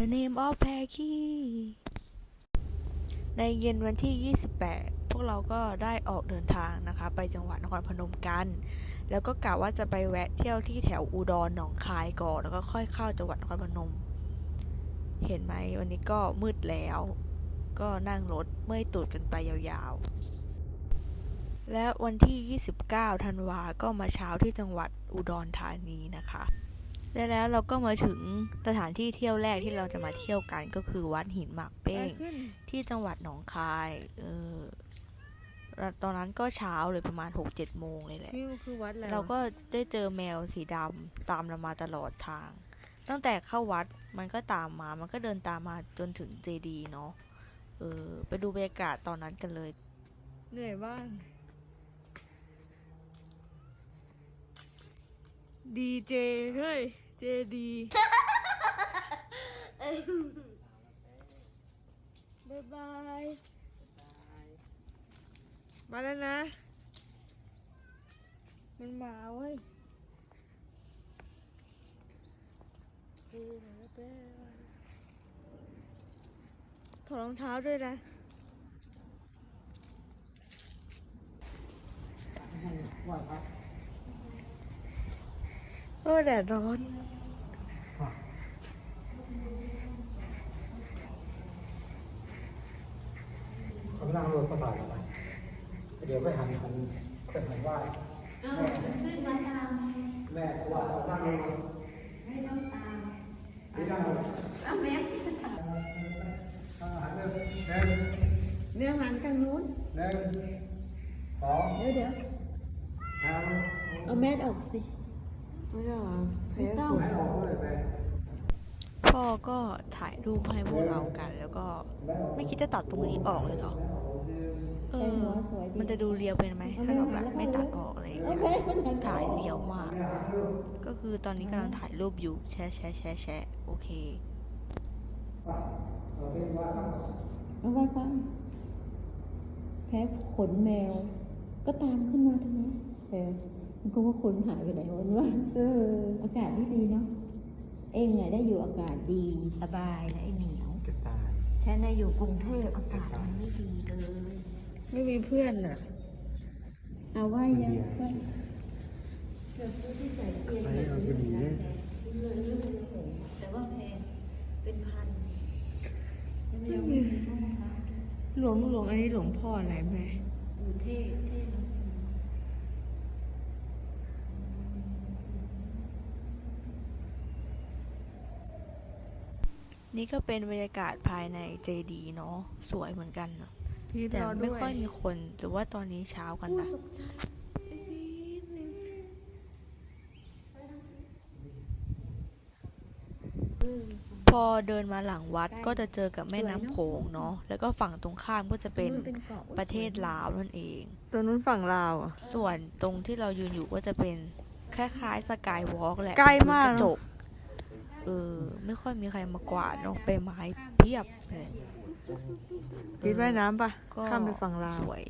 The name of p a c k y ในเย็นวันที่ 28 พวกเราก็ได้ออกเดินทางนะคะ ไปจังหวัดนครพนมกัน แล้วก็กะว่าจะไปแวะเที่ยวที่แถวอุดรหนองคายก่อน แล้วก็ค่อยเข้าจังหวัดนครพนม เห็นไหมวันนี้ก็มืดแล้ว ก็นั่งรถเมื่อยตูดกันไปยาวๆ และวันที่ 29 ธันวาก็มาเช้าที่จังหวัดอุดรธานีนะคะ และแล้วเราก็มาถึงสถานที่เที่ยวแรกที่เราจะมาเที่ยวกันก็คือวัดหินหมากเป้ง ที่จังหวัดหนองคาย เออแล้วตอนนั้นก็เช้าเลยประมาณ6-7โมงเลยแหละ นี่มันคือวัดอะไรวะเราก็ได้เจอแมวสีดำตามเรามาตลอดทาง ตั้งแต่เข้าวัดมันก็ตามมา มันก็เดินตามมาจนถึงเจดีย์เนาะ เออ ไปดูบรรยากาศตอนนั้นกันเลย เหนื่อยบ้าง ดีเจเฮ้ย เจดีบายบาย มาแล้วนะ มันมาเว้ยเอ้ยมาแล้วเป้ถอดรองเท้าด้วยนะโอ้แดดร้อน เขานั่งรถก็ถ่ายกันเดี๋ยวไปหันหันไปหันไหว้แม่ก็ว่าเอานั่งลงไม่ต้องตามไม่ได้เอาแม่หันเลยหนึ่งเนื้อหันกันนู้นหนึ่งสองเดี๋ยวเดี๋ยวสามเอาแมสออกสิ ไม่ได้หรอไม่ต้อง ให้ออกเลยแม่ พ่อก็ถ่าย รูปให้พวกเรากัน แล้วก็ไม่คิดจะตัดตรงนี้ออกเลยเหรอ เออ มันจะดูเรียวเป็นไหมถ้าเราแบบไม่ตัดออกอะไรอย่างเงี้ยถ่ายเรียวมาก ก็คือตอนนี้กำลังถ่ายรูปอยู่ แชะแชะแชะแชะโอเคเอาไว้ฟังแพ้ขนแมว ก็ตามขึ้นมาทำไมแพ้มันก็ว่าขนหายไปไหนวันวะเออ อากาศที่ดีเนาะ เองไงได้อยู่อากาศดีสบายนะไอ้เหนียวจะตายฉันได้อยู่กรุงเทพอากาศมันไม่ดีเลยไม่มีเพื่อนอะเอาไว้ยังไว้ไปเอาไปหนีแต่ว่าแพงเป็นพันไม่มีหลวงหลวงอันนี้หลวงพ่ออะไรแม่อยู่เท่เท่เนาะนี่ก็เป็นบรรยากาศภายในเจดีย์เนาะสวยเหมือนกันเนอะพีทแต่รอไม่ด้วยค่อยมีคนหรือว่าตอนนี้เช้ากันนะพอเดินมาหลังวัดก็จะเจอกับแม่น้ำโขงเนาะ แล้วก็ฝั่งตรงข้ามก็จะเป็นเป็นเกาะประเทศลาวนั่นเอง ตัวนู้นฝั่งลาวอะส่วนตรงที่เรายืนอยู่ก็จะเป็นคล้ายๆสกายวอล์กแหละ ใกล้มากเป็นกระจกเออ ไม่ค่อยมีใครมากวาดเนาะใบไม้เพียบเลยพีทว่ายน้ำปะก็ข้ามไปฝั่งลาวสวย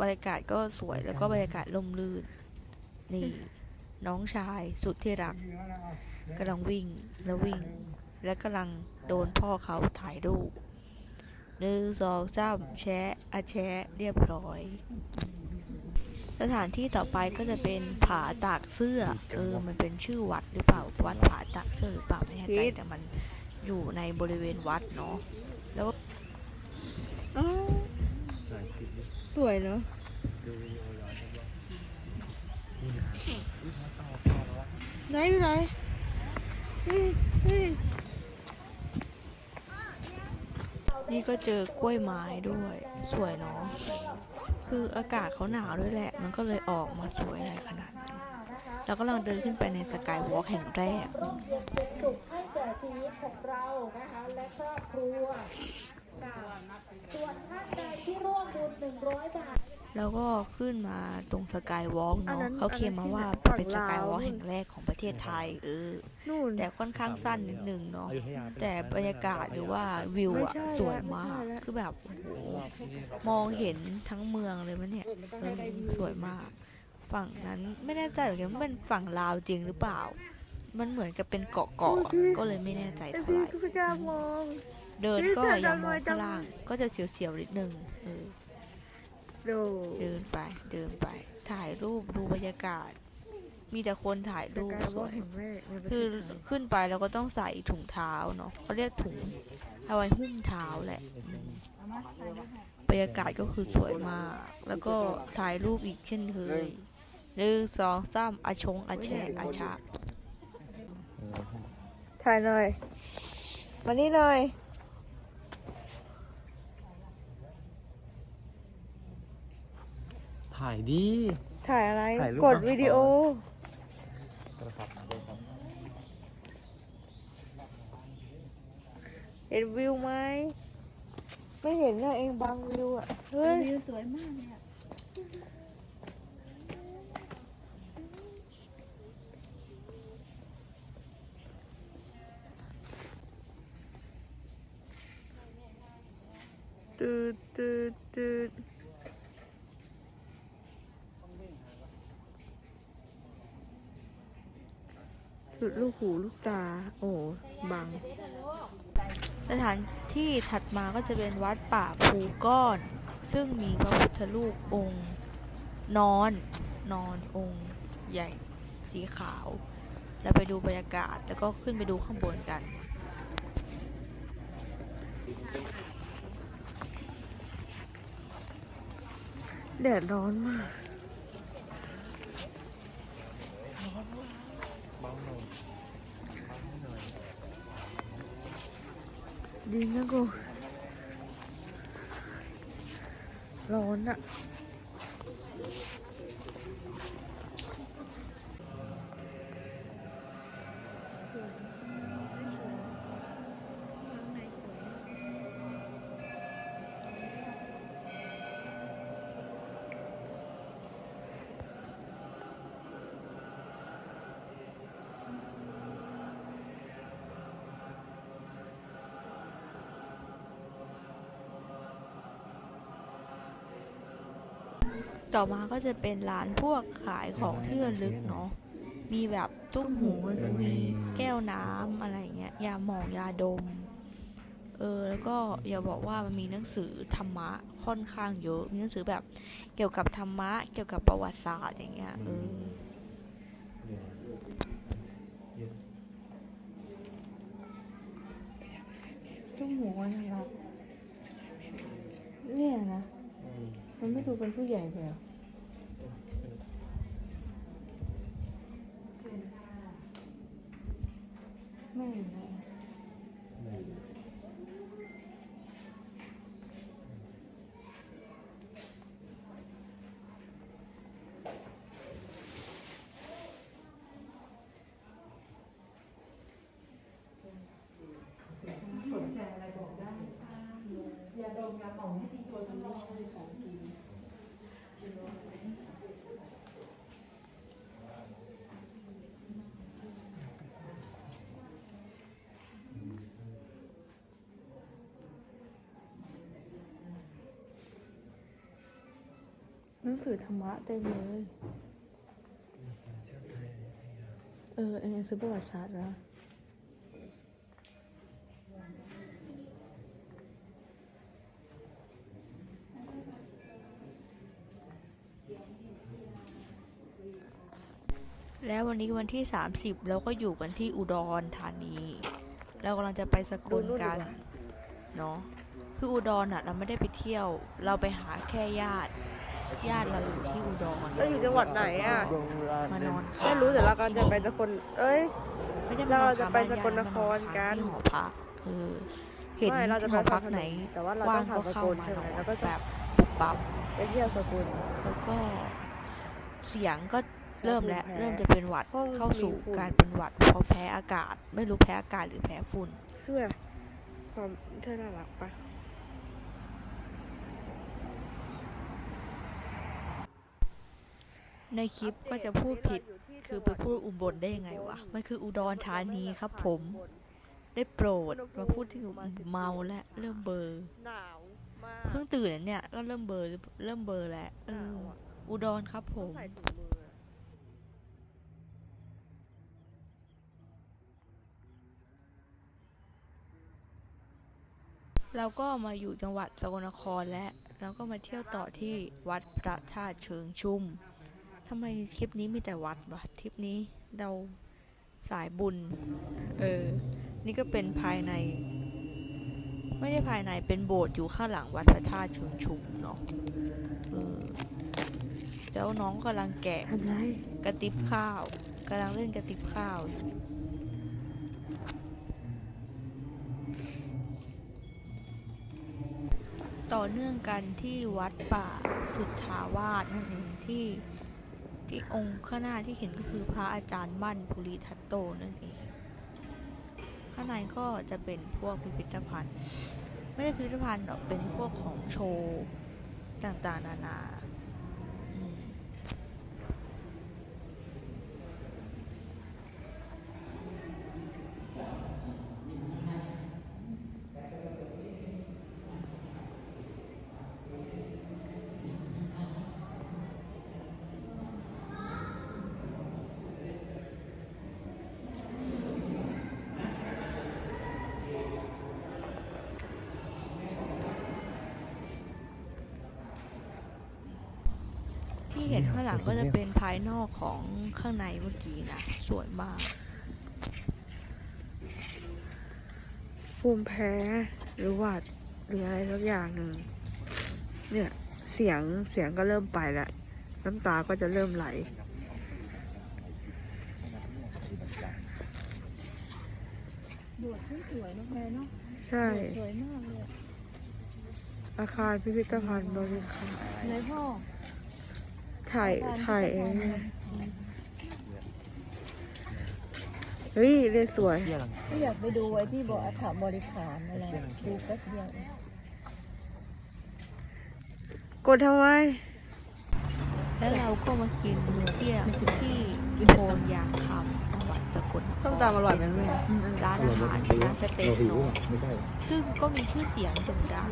บรรยากาศก็สวยแล้วก็บรรยากาศร่มรื่น นี่ น้องชายสุดที่รักกำลังวิ่งแล้ววิ่ง และกำลังโดนพ่อเขาถ่ายรูปหนึ่งสองสามแชะอะแชะเรียบร้อย สถานที่ต่อไปก็จะเป็นผาตากเสื้อ เออ มันเป็นชื่อวัดหรือเปล่า วัดผาตากเสื้อหรือเปล่าไม่แน่ใจผิดแต่มันอยู่ในบริเวณวัดเนาะ แล้วก็อ้าวสวยเนาะไหนอยู่ไหนเฮ้ยเฮ้ยนี่ก็เจอกล้วยไม้ด้วย สวยเนาะ คืออากาศเขาหนาวด้วยแหละ มันก็เลยออกมาสวยอะไรขนาดนั้นเรากำลังเดินขึ้นไปในสกายวอล์กแห่งแรกสุขให้แก่ชีวิตของเรานะคะ และครอบครัวส่วนท่านใดที่ร่วมบุญหนึ่งร้อยบาท แล้วก็ขึ้นมาตรงสกายวอล์กอันเนาะนั้นเขาเคลมมาว่าอันนั้นเป็นที่สไหนกายวอล์กฝั่งลาวแห่งแรกของประเทศไทยเออนู่นแต่ค่อนข้างสั้นนิดนึงเนาะแต่บรรยากาศหรือว่าวิวไม่อะใช่สวยแล้วมากไม่ใช่แล้วคือแบบโอ้โหมองเห็นทั้งเมืองเลยมันเนี่ยเออสวยมาก ฝั่งนั้นไม่แน่ใจเหมือนกันว่าเป็นฝั่งลาวจริงหรือเปล่า มันเหมือนกับเป็นเกาะเกาะก็เลยไม่แน่ใจเท่าไหร่ไม่กล้ามองเดินนี่ก็เธออย่ามทำไมองจัข้างงล่างก็จะเสียวๆนิดนึงเออ ดูเดินไป เดินไป ถ่ายรูปดูบรรยากาศ มีแต่คนถ่ายแต่รูปกลายสว่าวยเห็นแม่ในประเทคือศไทยขึ้นไปเราก็ต้องใส่ถุงเท้าเนาะเขาเรียกถุงเอาไว้หุ้มเท้าแหละอืมบรรยากาศก็คือสวยมาก แล้วก็ถ่ายรูปอีกเช่นเคยหนึ่งสองสามอาชงอาแชกอาชาถ่ายหน่อยมานี่หน่อย ถ่ายดี ถ่ายอะไร ถ่ายรูปกดมาวิดีโอครับครับเห็นวิวไหม ไม่เห็นนะเองบังวิวอะ เฮ้ย วิวสวยมากเลยอะตืดตืดตืด สุดลูกหูลูกตา โอ้บัง สถานที่ถัดมาก็จะเป็นวัดป่าภูก้อน ซึ่งมีพระพุทธรูปองค์ นอน นอนองค์ ใหญ่สีขาวเราไปดูบรรยากาศแล้วก็ขึ้นไปดูข้างบนกันแดดร้อนมาก ดีนะกูร้อนอะ ต่อมาก็จะเป็นร้านพวกขายของที่ระลึกเนาะ มีแบบตุ้มหูมีแก้วน้ำอะไรเงี้ย ยาหมองยาดม เออ แล้วก็อย่าบอกว่ามันมีหนังสือธรรมะค่อนข้างเยอะ มีหนังสือแบบเกี่ยวกับธรรมะ เกี่ยวกับประวัติศาสตร์อย่างเงี้ย เออตุ้มหูมันน่ารักเนี่ยนะ มันไม่ดูเป็นผู้ใหญ่ไปเหรอไม่นะ หนังสือธรรมะเต็มเลย เออเองซื้อประวัติศาสตร์แล้ว แล้ววันนี้วันที่ 30 เราก็อยู่กันที่อุดรธานี เรากำลังจะไปสกลกันเนาะคืออุดรอะ เราไม่ได้ไปเที่ยว เราไปหาแค่ญาติ ญาติเราอยู่ที่อุดรแล้วอยู่จังหวัดไหนอะมานอนไม่รู้แต่เรากำลังจะไปสกลเอ้ยไม่ได้เรามานอนจะค้างไปบ้านสกลญาตินครกันที่หอพักเออเห็นไม่เราจะไปหอพักไหน แต่ว่าเราว่างต้องก็ผ่านสเข้ากลมาใช่ไหมนอนแล้วก็จะแบบปุ๊บปั๊บไปเที่ยวสกลแล้วก็เสียงก็ เริ่มแล้วแพ้เริ่มจะเป็นหวัดห้องเข้าสู่มีฝุ่นการเป็นหวัดเพราะแพ้อากาศ ไม่รู้แพ้อากาศหรือแพ้ฝุ่นเสื้อความเธอน่ารักปะในคลิปก็จะพูดผิดคือไปพูดอุบลได้ยังไงวะ มันคืออุดรธานีครับผม ได้โปรดมาพูดที่เมาและเริ่มเบลอร์หนาวมากเพิ่งตื่นเนี่ย ก็เริ่มเบลอร์เริ่มเบลอร์แล้วเอหนาอวอะอุดรครับผต้องม ใส่ถุงมืออะ เราก็มาอยู่จังหวัดสกลนครแล้วเราก็มาเที่ยวต่อที่วัดพระธาตุเชิงชุมทำไมคลิปนี้มีแต่วัดวะทริปนี้เราสายบุญ เออ นี่ก็เป็นภายใน ไม่ได้ภายในเป็นโบสถ์อยู่ข้างหลังวัดพระธาตุเชิงชุมเนาะเออแล้วน้องกำลังแกะทำไรกระติบข้าวกำลังเล่นกระติบข้าว ต่อเนื่องกันที่วัดป่าสุทธาวาสนั่นเองที่ที่องค์ข้างหน้าที่เห็นก็คือพระอาจารย์มั่นภูริทัตโตนั่นเอง ข้างในก็จะเป็นพวกพิพิธภัณฑ์ ไม่ใช่พิพิธภัณฑ์หรอกเป็นพวกของโชว์ต่างๆ นานาอืม ที่เห็นข้างหลังก็จะเป็นภายนอกของข้างในเมื่อกี้นะสวยมากภูมิแพ้หรือหวัดหรืออะไรสักอย่างหนึ่งเนี่ยเสียงเสียงก็เริ่มไปแล้วน้ำตาก็จะเริ่มไหลบวชสวยๆนะแม่เนาะใช่สวยมากเลยอาคารพิพิธภัณฑ์บริคารไหนพ่อ ถ่ายถ่ายเองเฮ้ยเรียนสวย ก็อยากไปดูไว้ที่บอกอาถรรพ์บริขารอะไรดูแป๊บเดียวเองกดทำไม แล้วเราก็มากินมื้อเที่ยงที่โพนยางคำจังหวัดสกลนครส้มตำอร่อยไหมแม่ร้านอาหารร้านสเต็กเนาะไม่ใช่ซึ่งก็มีชื่อเสียงโด่งดัง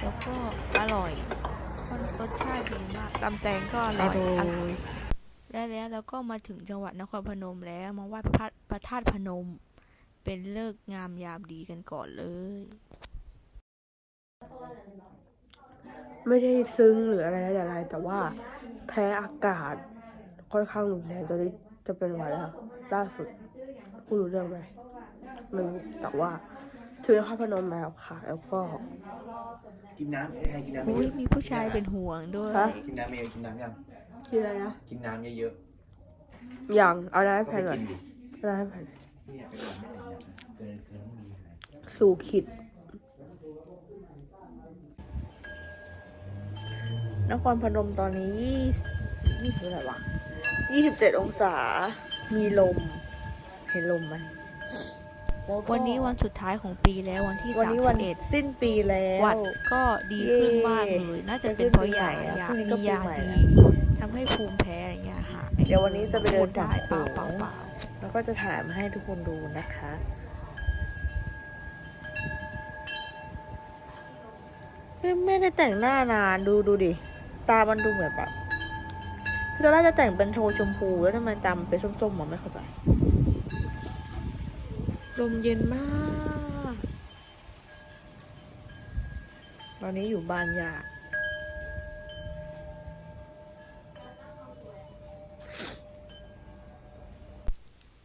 แล้ว ก็อร่อยรสชาติดีมากตำแตงก็ออร่อยร่ออยร่อยและแล้วเราก็มาถึงจังหวัดนครพนมแล้วมาไหว้พระพระธาตุพนม เป็นเลิกษ์งามยามดีกันก่อนเลย ไม่ได้ซึ้งหรืออะไรอะไรแต่ว่าแพ้อากาศ ค่อนข้างรุนแรงตอนนี้จะเป็นหวัดแล้วล่าสุดพูดรู้เรื่องไหมไมันแต่ว่า ถึงนครพนมแล้วค่ะ แล้วก็กินน้ำให้กินน้ำอุ้เยยอะมีผู้ชายเป็นห่วงด้วยฮะกินน้ำเยอะกินน้ำยัง กินอะไรนะกินน้ำเยอะอย่างเอาอะไรๆให้ก็แพไปนหน่อยกินดิเอาอะไรให้แพนเนี่ยไปก่อนไม่ได้เนี่ยเกินเกินต้องมีอะไรสู่ขิด นครพนมตอนนี้ยี่ยี่สิบอะไรวะยี่สิบเจ็ดองศา มีลม เห็นลมไหม แล้วก็วันนี้วันสุดท้ายของปีแล้ววันที่วันสามนี้สิวันบเอ็ดสิ้นปีแล้ววัดก็ดีขึ้นเย้มากเลยน่าจะจะเป็นขึ้นเพราะปีใหม่ยาแล้วยาพรุ่งนี้ก็มียาปีใหม่ดีแล้วทำให้ภูมิแพ้อะไรเงี้ยหายเดี๋ยววันนี้จะไปเดินได้ป่าเปล่าโขงเปล่าเปล่าแล้วก็จะถ่ายมาให้ทุกคนดูนะคะเฮ้ยไม่ได้แต่งหน้านานดูดูดิ ตามันดูเหมือนแบบคือตอนแรกจะแต่งเป็นโทนชมพูแล้วทำไมตามันเป็นส้มๆผมไม่เข้าใจ ลมเย็นมาก ตอนนี้อยู่บานยา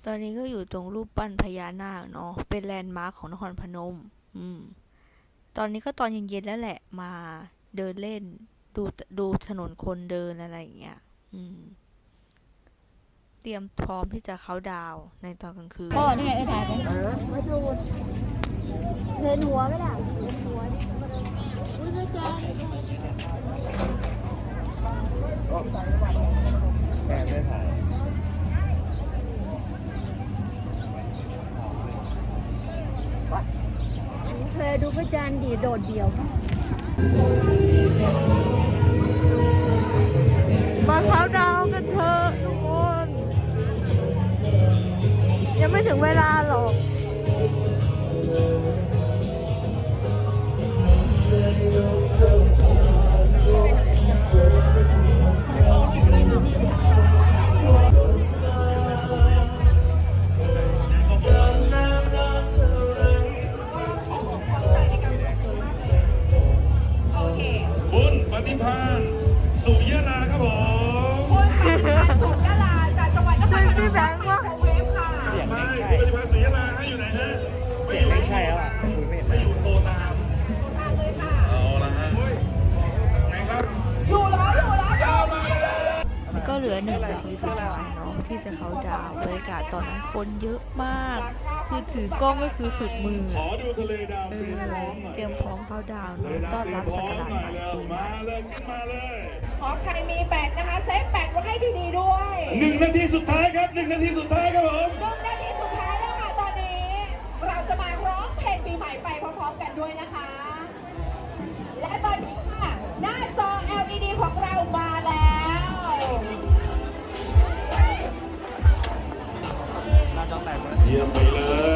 ตอนนี้ก็อยู่ตรงรูปปั้นพญานาคเนาะ เป็นแลนด์มาร์คของนครพนม อืม ตอนนี้ก็ตอนเย็นๆแล้วแหละ มาเดินเล่น ดูดูถนนคนเดินอะไรอย่างเงี้ย อืม เตรียมพร้อมที่จะเขาดาวในตอนกลางคืนพ่อนี่ไงไอ้ถ่ายไปมาดูเห็นหัวไหมล่ะเห็นหัวนี่อุ้ยพระอาจารย์แม่ไม่ถ่ายเคยดูพระอาจารย์ดีโดดเดี่ยวมากมาเขาดา ถึงเวลาหรอ เหลือหนึ่งนาทีสุดท้ายเนาะที่จะเขาดาวน์บรรยากาศตอนนั้นคนเยอะมาก คือถือกล้องก็คือสุดมือขอดูทะเลดาวเอเตรียมพร้อมหน่อยเตรียมพร้อมเขาดาวน์ทะเลเนาะดาต้วอนเตรียรัมบพร้สัอกมราชหน่อยใหม่เร็วปีใหม่มาเลยขึ้นมาเลยขอใครมีแบตนะคะเซฟแบตไว้ให้ดีๆด้วยหนึ่งนาทีสุดท้ายครับหนึ่งนาทีสุดท้ายครับผมหนึ่งนาทีสุดท้ายแล้วค่ะตอนนี้ เราจะมาร้องเพลงปีใหม่ไปพร้อมๆกันด้วยนะคะและ เ椒带回来。